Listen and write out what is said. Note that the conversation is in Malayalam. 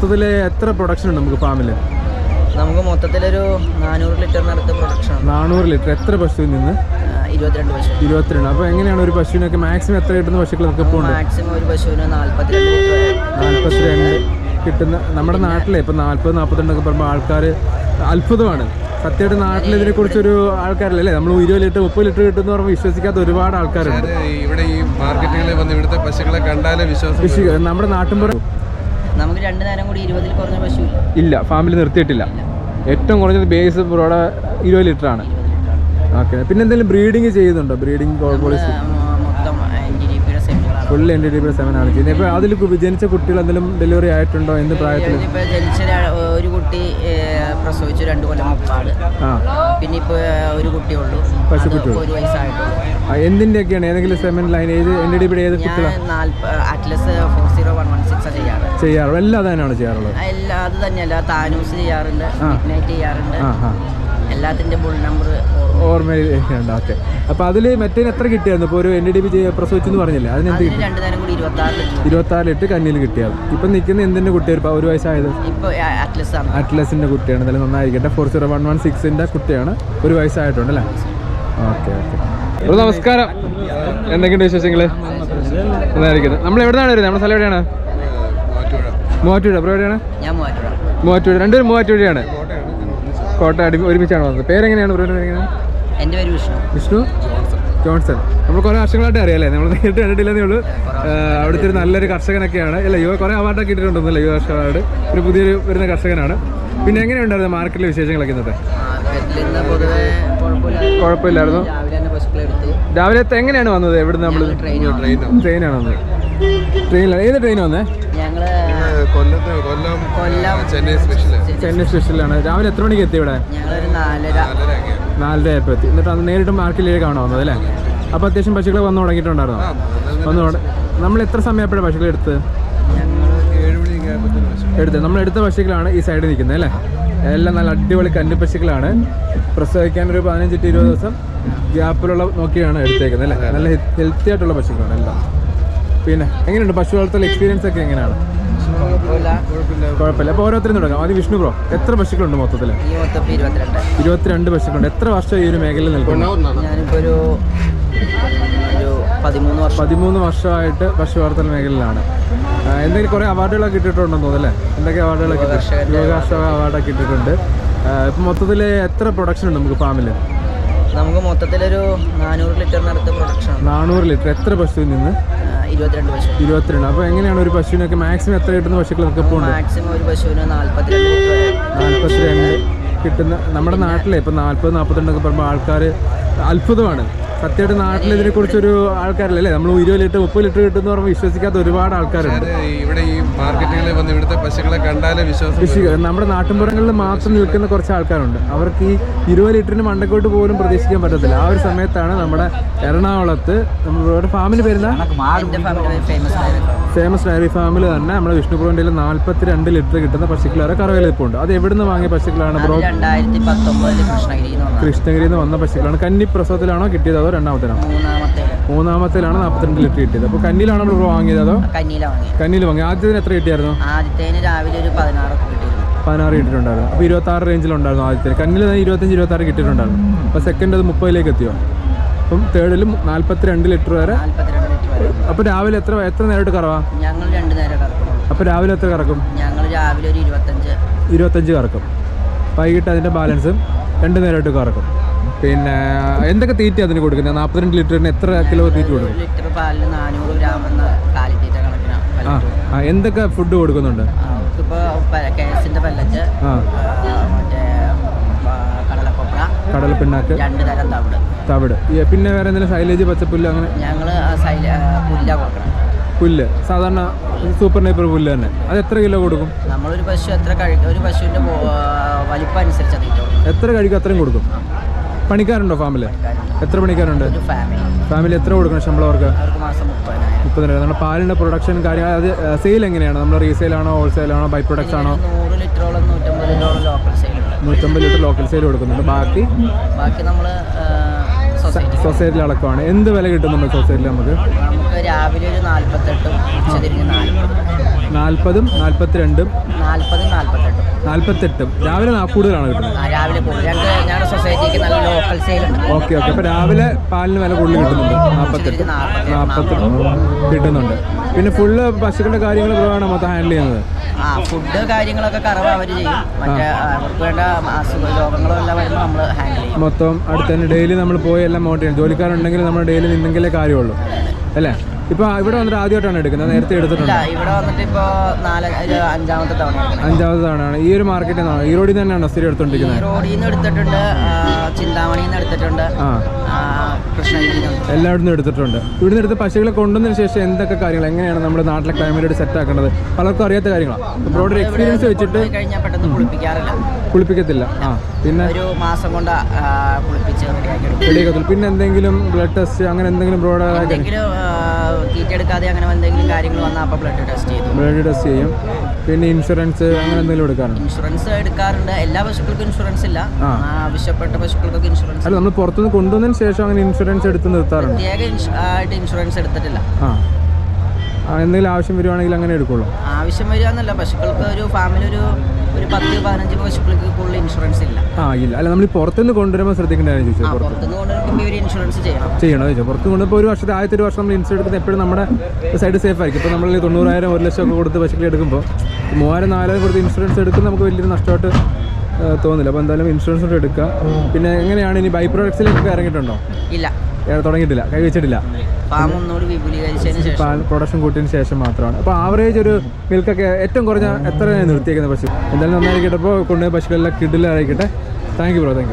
മൊത്തത്തിൽ എത്ര പ്രൊഡക്ഷൻ ഉണ്ട് നമുക്ക് ഫാമിൽ നമുക്ക് മൊത്തത്തിലൊരു നാനൂറ് ലിറ്ററിനടുത്ത് പ്രൊഡക്ഷൻ നാനൂറ് ലിറ്റർ എത്ര പശുവിൽ നിന്ന് ഇരുപത്തിരണ്ട് പശു. ഇരുപത്തിരണ്ട്. അപ്പോൾ എങ്ങനെയാണ് ഒരു പശുവിനൊക്കെ മാക്സിമം എത്ര കിട്ടുന്ന പശുക്കൾ നമുക്ക് ഇപ്പോൾ ഉണ്ട്? മാക്സിമം ഒരു പശുവിന് നാല്പത്തിരണ്ട് ലിറ്റർ നാൽപ്പത്തിരണ്ട് കിട്ടുന്ന നമ്മുടെ നാട്ടിലെ ഇപ്പൊ നാൽപ്പത് നാൽപ്പത്തിരണ്ടൊക്കെ പറയുമ്പോൾ ആൾക്കാർ അത്ഭുതമാണ്. സത്യമായിട്ട് നാട്ടിൽ ഇതിനെ കുറിച്ചൊരു ആൾക്കാരല്ലേ നമ്മൾ ഇരുപത് ലിറ്റർ മുപ്പത് ലിറ്റർ കിട്ടുന്ന പറയുമ്പോൾ വിശ്വസിക്കാത്ത ഒരുപാട് ആൾക്കാരുണ്ട്. ഇവിടെ ഈ മാർക്കറ്റുകളിൽ വന്ന് ഇവിടുത്തെ പശുക്കളെ കണ്ടാലേ വിശ്വാസം നമ്മുടെ നമ്മുടെ നാട്ടിൻപുറം നമുക്ക് രണ്ട് നേരം കൂടി ഇരുപതിൽ കുറഞ്ഞ പശു ഇല്ല ഫാമിൽ നിർത്തിയിട്ടില്ല. ഏറ്റവും കുറഞ്ഞത് ബേസ് ഇവിടെ ഇരുപത് ലിറ്റർ ആണ്. ഓക്കെ പിന്നെ എന്തെങ്കിലും ബ്രീഡിങ് ചെയ്യുന്നുണ്ടോ breeding policy full N D D seven ആണ്. ചെയ്യുന്നത് ഇപ്പോൾ അതിൽ ജനിച്ച കുട്ടികൾ എന്തെങ്കിലും ഡെലിവറി ആയിട്ടുണ്ടോ? എന്ത് പ്രായത്തിൽ ജനിച്ച ഒരു കുട്ടി പ്രസവിച്ചു രണ്ട് കൊല്ലം മുപ്പാട് പിന്നെ ഇപ്പൊ ഒരു കുട്ടിയുള്ളൂ പശുക്കുട്ടിയുള്ളൂ. അത് ഒരു വയസ്സായിട്ടുള്ളൂ. എന്തിന്റെയൊക്കെയാണ് ഏതെങ്കിലും സെമെന്റ് ലൈൻ ഏത് എൻ ഡി ഡി പിയുടെ ഏത് ഞാൻ കുട്ടികളാണ് നാൽപ്പ Atlas four zero one one six ചെയ്യാറ്. ചെയ്യാറുള്ളത് എല്ലാം തന്നെയാണ് ചെയ്യാറുള്ളത്? എല്ലാ അത് തന്നെയല്ല താനൂസ് ചെയ്യാറുണ്ട് ആ. മിഡ്നൈറ്റ് ചെയ്യാറുണ്ട്. എല്ലാത്തിന്റെ ബുൾ നമ്പർ ഓർമ്മയുണ്ട് ഓക്കെ. അപ്പോൾ അതിൽ മറ്റേ എത്ര കിട്ടിയായിരുന്നു? ഇപ്പോൾ ഒരു എൻ ഡി ബി പറഞ്ഞില്ലേ? അതിന് എന്ത് കിട്ടി? രണ്ടു നേരം കൂടി കന്നിയിൽ കിട്ടിയത് ഇപ്പം നിൽക്കുന്ന എന്തിന്റെ കുട്ടിയാണ് ഒരു വയസ്സായത്? അറ്റ്ലസിന്റെ കുട്ടിയാണ്. എന്തായാലും നന്നായിരിക്കട്ടെ. ഫോർ സീറോ വൺ വൺ സിക്സിന്റെ കുട്ടിയാണ്. ഒരു വയസ്സായിട്ടുണ്ട് അല്ലേ? Okay okay. ഒരു നമസ്കാരം. എന്തൊക്കെയുണ്ട് വിശേഷങ്ങൾ നന്നായിരിക്കുന്നു. നമ്മൾ എവിടെയാണ് വരുന്നത്? നമ്മുടെ സ്ഥലം എവിടെയാണ്? മൂവാറ്റുപുഴ. അപ്പോൾ എവിടെയാണ്? മൂവാറ്റുപുഴ. രണ്ടുപേരും മൂവാറ്റുപുഴയാണ്. കോട്ട അടി ഒരുമിച്ചാണ് വന്നത്? പേരെങ്ങനെയാണ് എന്റെ പേര് വിഷ്ണു. വിഷ്ണു ജോൺസൺ. നമ്മൾ കുറേ വർഷങ്ങളായിട്ട് അറിയാലേ നമ്മൾ നേരിട്ട് കണ്ടിട്ടില്ലെന്നേ ഉള്ളൂ. അവിടുത്തെ ഒരു നല്ലൊരു കർഷകനൊക്കെയാണ്. അല്ല യുവ കുറേ അവാർഡൊക്കെ കിട്ടിയിട്ടുണ്ടെന്നല്ലേ യുവ കർഷക അവാർഡ് ഒരു പുതിയൊരു വരുന്ന കർഷകനാണ്. പിന്നെ എങ്ങനെയുണ്ടായിരുന്നു മാർക്കറ്റിലെ വിശേഷങ്ങളൊക്കെ ഇന്നത്തെ? കുഴപ്പമില്ലായിരുന്നു രാവിലെ തന്നെ പശുക്കളെ എടുത്ത് രാവിലെ എങ്ങനെയാണ് വന്നത് എവിടുന്ന് നമ്മൾ ട്രെയിനാണ് ട്രെയിനാണ് വന്നത്. ട്രെയിനിലാണ് ഏത് ട്രെയിൻ വന്നേ? ഞങ്ങൾ കൊല്ലത്ത് കൊല്ലം കൊല്ലം ചെന്നൈ സ്പെഷ്യലാണ് രാവിലെ എത്ര മണിക്ക് എത്തി ഇവിടെ? നാലര. ആയപ്പോൾ എത്തി. എന്നിട്ട് അന്ന് നേരിട്ട് മാർക്കറ്റിലേക്കാണ് വന്നത് അല്ലേ? അപ്പോൾ അത്യാവശ്യം പശുക്കളെ വന്ന് തുടങ്ങിയിട്ടുണ്ടായിരുന്നോ? വന്നു നമ്മൾ എത്ര സമയപ്പോഴാണ് പശുക്കളെ എടുത്ത്? എടുത്ത്. നമ്മൾ എടുത്ത പശുക്കളാണ് ഈ സൈഡിൽ നിൽക്കുന്നത് അല്ലേ? എല്ലാം നല്ല അടിപൊളി കന്നിപ്പശുക്കളാണ് പ്രസവിക്കാൻ ഒരു പതിനഞ്ച് to ഇരുപത് ദിവസം ഗ്യാപ്പിലുള്ള നോക്കിയാണ് എടുത്തേക്കുന്നത് അല്ലേ? നല്ല ഹെൽത്തി ആയിട്ടുള്ള പശുക്കളാണ് എല്ലാം. പിന്നെ എങ്ങനെയുണ്ട്? പശു വളർത്തൽ എക്സ്പീരിയൻസ് ഒക്കെ എങ്ങനെയാണ്? കുഴപ്പമില്ല. അപ്പോൾ ഓരോരുത്തരും തുടങ്ങാം. ആദ്യം വിഷ്ണു ബ്രോ എത്ര പശുക്കളുണ്ട് മൊത്തത്തിൽ ഇരുപത്തിരണ്ട്. പശുക്കളുണ്ട്. എത്ര വർഷം ഈ ഒരു മേഖലയിൽ നിൽക്കുന്നു? ഞാനിപ്പോ ഒരു ഒരു പതിമൂന്ന് വർഷം. പതിമൂന്ന് വർഷമായിട്ട് പശു വളർത്തൽ മേഖലയിലാണ് എന്തെങ്കിലും കുറേ അവാർഡുകളൊക്കെ കിട്ടിയിട്ടുണ്ടെന്ന് തോന്നുന്നു അല്ലേ? എന്തൊക്കെ അവാർഡുകളൊക്കെ യോഗാർഷക അവാർഡൊക്കെ. കിട്ടിയിട്ടുണ്ട്. ഇപ്പം മൊത്തത്തിൽ എത്ര പ്രൊഡക്ഷൻ ഉണ്ട് നമുക്ക് ഫാമിൽ നമുക്ക് മൊത്തത്തിലൊരു നാനൂറ് ലിറ്ററിനടുത്ത് പ്രൊഡക്ഷൻ നാനൂറ് ലിറ്റർ. എത്ര പശുവിൽ നിന്ന് ഇരുപത്തിരണ്ട് പശു. ഇരുപത്തിരണ്ട്. അപ്പോൾ എങ്ങനെയാണ് ഒരു പശുവിനൊക്കെ മാക്സിമം എത്ര കിട്ടുന്ന പശുക്കളൊക്കെ ഇപ്പോൾ മാക്സിമം ഒരു പശുവിന് നാൽപ്പത്തിരണ്ട് നാൽപ്പത്തിരണ്ട് കിട്ടുന്ന നമ്മുടെ നാട്ടിലെ ഇപ്പം നാൽപ്പത് നാൽപ്പത്തിരണ്ടൊക്കെ പറയുമ്പോൾ ആൾക്കാർ അത്ഭുതമാണ്. സത്യമായിട്ട് നാട്ടിൽ ഇതിനെ കുറിച്ചൊരു ആൾക്കാരല്ലേ നമ്മൾ ഇരുപത് ലിറ്റർ മുപ്പത് ലിറ്റർ കിട്ടുന്ന പറഞ്ഞാൽ വിശ്വസിക്കാത്ത ഒരുപാട് ആൾക്കാരുണ്ട്. ഇവിടെ ഈ മാർക്കറ്റുകളിൽ വന്ന് ഇവിടുത്തെ പശുക്കളെ കണ്ടാലേ വിശ്വസിക്കും നമ്മുടെ നാട്ടിൻപുറങ്ങളിൽ മാത്രം നിൽക്കുന്ന കുറച്ച് ആൾക്കാരുണ്ട്. അവർക്ക് ഈ ഇരുപത് ലിറ്ററിന് മണ്ടക്കോട്ട് പോലും പ്രതീക്ഷിക്കാൻ പറ്റത്തില്ല. ആ ഒരു സമയത്താണ് നമ്മുടെ എറണാകുളത്ത് നമ്മുടെ ഫാമിന് പേരുന്ന ഫേമസ് ഡയറി ഫാമിൽ തന്നെ നമ്മുടെ വിഷ്ണുപുരന്റെ നാൽപ്പത്തി രണ്ട് ലിറ്റർ കിട്ടുന്ന പശുക്കൾ വരെ കറവിലിപ്പുണ്ട് അത് എവിടുന്ന് വാങ്ങിയ പശുക്കളാണ് ബ്രോ? രണ്ടായിരത്തി പത്തൊമ്പതിൽ കൃഷ്ണഗിരി കൃഷ്ണഗിരിയിൽ നിന്ന് വന്ന പശുക്കളാണ് കന്നി പ്രസവത്തിലാണോ കിട്ടിയത് അതോ രണ്ടാമത്തേനോ മൂന്നാമത്തേലാണ് നാൽപ്പത്തിരണ്ട് ലിറ്റർ കിട്ടിയത്. അപ്പോൾ കന്നിലാണോ നമ്മൾ വാങ്ങിയത് അതോ? കന്നിയിൽ വാങ്ങി ആദ്യത്തിന് എത്ര കിട്ടിയായിരുന്നു? ആദ്യത്തേന് രാവിലെ ഒരു പതിനാറൊക്കെ കിട്ടിയിരുന്നു. പതിനാറ് കിട്ടിയിട്ടുണ്ടായിരുന്നു. അപ്പോൾ ഇരുപത്താറ് റേഞ്ചിലുണ്ടായിരുന്നു ആദ്യത്തിന്. കന്നിൽ തന്നെ ഇരുപത്തഞ്ച് ഇരുപത്താറ് കിട്ടിയിട്ടുണ്ടായിരുന്നു. അപ്പോൾ സെക്കൻഡ് അത് മുപ്പതിലേക്ക് എത്തിയോ? അപ്പം തേർഡിൽ നാൽപ്പത്തി രണ്ട് ലിറ്റർ വരെ നാല്പത്തിരണ്ട് ലിറ്റർ വരെ അപ്പോൾ രാവിലെ എത്ര എത്ര നേരമായിട്ട് കറവാ? ഞങ്ങൾ രണ്ട് നേരം കറക്കും. അപ്പോൾ രാവിലെ എത്ര കറക്കും? ഞങ്ങൾ രാവിലെ ഒരു ഇരുപത്തഞ്ച്. ഇരുപത്തഞ്ച് കറക്കും. വൈകിട്ട് അതിന്റെ ബാലൻസും രണ്ട് നേരമായിട്ട് കറക്കും. പിന്നെ എന്തൊക്കെ തീറ്റ അതിന് കൊടുക്കുന്നത്? നാൽപ്പത്തിരണ്ട് ലിറ്ററിന് എത്ര കിലോ തീറ്റ കൊടുക്കും? ലിറ്റർ പാലിൽ നാനൂറ് ഗ്രാം എന്ന കാലിത്തീറ്റ കണക്കിനാണ് ആ ആ എന്തൊക്കെ ഫുഡ് കൊടുക്കുന്നുണ്ട്? ഇപ്പോൾ കേസിന്റെ പല്ലറ്റ് ആ. മറ്റേ ആ, കടലക്കൊപ്ര കടൽ രണ്ട് തരം തവിട്. തവിട്. പിന്നെ വേറെ എന്തെങ്കിലും സൈലേജ് പച്ചപ്പുല്ല് അങ്ങനെ? ഞങ്ങൾ പുല്ല കൊടുക്കണം പുല്ല്. സാധാരണ സൂപ്പർ നൈപ്പർ പുല്ല് തന്നെ. അത് എത്ര കിലോ കൊടുക്കും? നമ്മളൊരു പശു എത്ര കഴിക്കും ഒരു പശുവിന്റെ വലിപ്പം അനുസരിച്ച് എത്ര കഴിക്കും അത്രയും കൊടുക്കും? പണിക്കാരുണ്ടോ ഫാമിൽ എത്ര പണിക്കാരുണ്ട്? ഫാമിലി എത്ര കൊടുക്കണം ശമ്പളം അവർക്ക്? മുപ്പതിനായിരം. നമ്മുടെ പാലിന്റെ പ്രൊഡക്ഷൻ കാര്യങ്ങൾ അത് സെയിൽ എങ്ങനെയാണ്? നമ്മൾ റീസെയിൽ ആണോ ഹോൾസെയിൽ ആണോ ബൈ പ്രൊഡക്ട്സ് ആണോ നൂറ്റമ്പത് ലിറ്റർ ലോക്കൽ സെയിൽ കൊടുക്കുന്നുണ്ട്. ബാക്കി? ബാക്കി നമ്മൾ 上。സൊസൈറ്റിയിൽ അടക്കമാണ്. എന്ത് വില കിട്ടുന്നുണ്ട് സൊസൈറ്റിൽ സൊസൈറ്റിയിൽ നമുക്ക്? രാവിലെ ഒരു നാൽപ്പത്തെട്ടും നാൽപ്പത് നാൽപ്പതും നാൽപ്പത്തിരണ്ടും നാൽപ്പതും നാൽപ്പത്തെട്ടും നാൽപ്പത്തെട്ടും രാവിലെ കൂടുതലാണ് കിട്ടുന്നത്? രാവിലെ ഞങ്ങളുടെ സൊസൈറ്റിക്ക് നല്ല ലോക്കൽ ഓക്കെ ഓക്കെ. അപ്പോൾ രാവിലെ പാലിന് വില കൂടുതൽ കിട്ടുന്നുണ്ട്. നാൽപ്പത്തെട്ട് നാൽപ്പത്തെട്ട് കിട്ടുന്നുണ്ട്. പിന്നെ ഫുള്ള് പശുക്കളുടെ കാര്യങ്ങൾ കുറവാണ് മൊത്തം ഹാൻഡിൽ ചെയ്യുന്നത്? ആ ഫുഡ് കാര്യങ്ങളൊക്കെ കറവ് അവർ ചെയ്യും. മറ്റേ ആ, അവർക്ക് വേണ്ട അസുഖ രോഗങ്ങളും എല്ലാം വരുമ്പോൾ നമ്മൾ ഹാൻഡിൽ ചെയ്യും. മൊത്തം അടുത്ത് തന്നെ ഡെയിലി നമ്മൾ പോയി എല്ലാം മോട്ട് ചെയ്യണം ജോലിക്കാരുണ്ടെങ്കിൽ നമ്മൾ ഡെയിലി നിന്നെങ്കിലേ കാര്യമുള്ളൂ. അല്ലേ? ഇപ്പൊ ഇവിടെ വന്നിട്ട് ആദ്യമായിട്ടാണ് എടുക്കുന്നത്? നേരത്തെ എടുത്തിട്ടുണ്ട്? ഇവിടെ വന്നിട്ട് ഇപ്പോ അഞ്ചാമത്തെ തവണ അഞ്ചാമത്തെ തവണയാണ്. ഈ ഒരു മാർക്കറ്റിൽ നിന്നാണ് ഈ റോഡിൽ തന്നെയാണ് സ്ഥിരം എടുത്തോണ്ടിരിക്കുന്നത് റോഡിൽ നിന്ന് എടുത്തിട്ടുണ്ട് ചിന്താമണിയിൽ നിന്ന് എടുത്തിട്ടുണ്ട്. എല്ലായിടത്തും എടുത്തിട്ടുണ്ട്. ഇവിടുന്ന് എടുത്ത് പശുക്കളെ കൊണ്ടുവന്നതിന് ശേഷം എന്തൊക്കെ കാര്യങ്ങൾ എങ്ങനെയാണ് നമ്മുടെ നാട്ടിലെ ക്ലൈമറ്റ് സെറ്റ് ആക്കേണ്ടത്? പലർക്കും അറിയാത്ത കാര്യങ്ങളാണ് എക്സ്പീരിയൻസ് വെച്ചിട്ട് കഴിഞ്ഞാൽ പെട്ടെന്ന് കുളിപ്പിക്കാറില്ല. കുളിപ്പിക്കത്തില്ല. ആ പിന്നെ ഒരു മാസം കൊണ്ട് കുളിപ്പിച്ചു പിന്നെ എന്തെങ്കിലും ബ്ലഡ് ടെസ്റ്റ് അങ്ങനെ എന്തെങ്കിലും ബ്രോഡ് എന്തെങ്കിലും തീറ്റ എടുക്കാതെ അങ്ങനെ എന്തെങ്കിലും കാര്യങ്ങൾ വന്നാൽ അപ്പോൾ ബ്ലഡ് ടെസ്റ്റ് ചെയ്തു ബ്ലഡ് ടെസ്റ്റ് ചെയ്യും. പിന്നെ ഇൻഷുറൻസ് അങ്ങനെ എന്തെങ്കിലും എടുക്കാറുണ്ട്? ഇൻഷുറൻസ് എടുക്കാറുണ്ട്. എല്ലാ പശുക്കൾക്കും ഇൻഷുറൻസ് ഇല്ല. ആവശ്യപ്പെട്ട പശുക്കൾക്കൊക്കെ ഇൻഷുറൻസ് അല്ല നമ്മൾ പുറത്തുനിന്ന് കൊണ്ടുവന്നതിന് ശേഷം അങ്ങനെ ഇൻഷുറൻസ് എടുത്ത് നിർത്താറുണ്ട്? പ്രത്യേക ആയിട്ട് ഇൻഷുറൻസ് എടുത്തിട്ടില്ല. ആ, എന്തെങ്കിലും ആവശ്യം വരുവാണെങ്കിൽ അങ്ങനെ എടുക്കുള്ളൂ. ആവശ്യം വരിക എന്നല്ല പശുക്കൾക്ക് ഒരു ഫാമിലി ഒരു ഒരു പത്ത് പതിനഞ്ച് പശുക്കൾക്ക് കൂടുതൽ ഇൻഷുറൻസ് ഇല്ല. ആ ഇല്ല. അല്ല നമ്മൾ പുറത്തുനിന്ന് കൊണ്ടുവരുമ്പോൾ ശ്രദ്ധിക്കേണ്ട കാര്യം ആ ചോദിച്ചത് പുറത്തുനിന്ന് കൊണ്ടുവരുമ്പോൾ ഇവർ ഇൻഷുറൻസ് ചെയ്യണം. ചെയ്യണം ചോദിച്ചാൽ പുറത്ത് കൊണ്ടുമ്പോൾ ഒരു വർഷത്തെ ആദ്യത്തെ ഒരു വർഷം നമ്മൾ ഇൻഷുറൻസ് എടുക്കുന്നത് എപ്പോഴും നമ്മുടെ സൈഡ് സേഫ് ആയിരിക്കും. ഇപ്പോൾ നമ്മൾ തൊണ്ണൂറായിരം ഒരു ലക്ഷം ഒക്കെ കൊടുത്ത് പശുക്കളെ എടുക്കുമ്പോൾ മൂവായിരം നാലായിരം കൊടുത്ത് ഇൻഷുറൻസ് എടുക്കുന്നത് നമുക്ക് വലിയൊരു നഷ്ടമായിട്ട് തോന്നുന്നില്ല തോന്നില്ല. അപ്പോൾ എന്തായാലും ഇൻഷുറൻസ് എടുക്കുക പിന്നെ എങ്ങനെയാണ്? ഇനി ബൈ പ്രോഡക്ട്സിലേക്കൊക്കെ ഇറങ്ങിയിട്ടുണ്ടോ? ഇല്ല. തുടങ്ങിയിട്ടില്ല. കൈവച്ചിട്ടില്ല പാൽ പ്രൊഡക്ഷൻ കൂട്ടിയതിന് ശേഷം മാത്രമാണ്. അപ്പോൾ ആവറേജ് ഒരു മിൽക്കൊക്കെ ഏറ്റവും കുറഞ്ഞ എത്ര നിർത്തിയേക്കുന്ന പശു? എന്തായാലും നന്നായിരിക്കട്ടെ. അപ്പോൾ കൊണ്ടുപോയ പശുക്കളെല്ലാം കിഡിലായിരിക്കട്ടെ താങ്ക് യു ബ്രോ താങ്ക്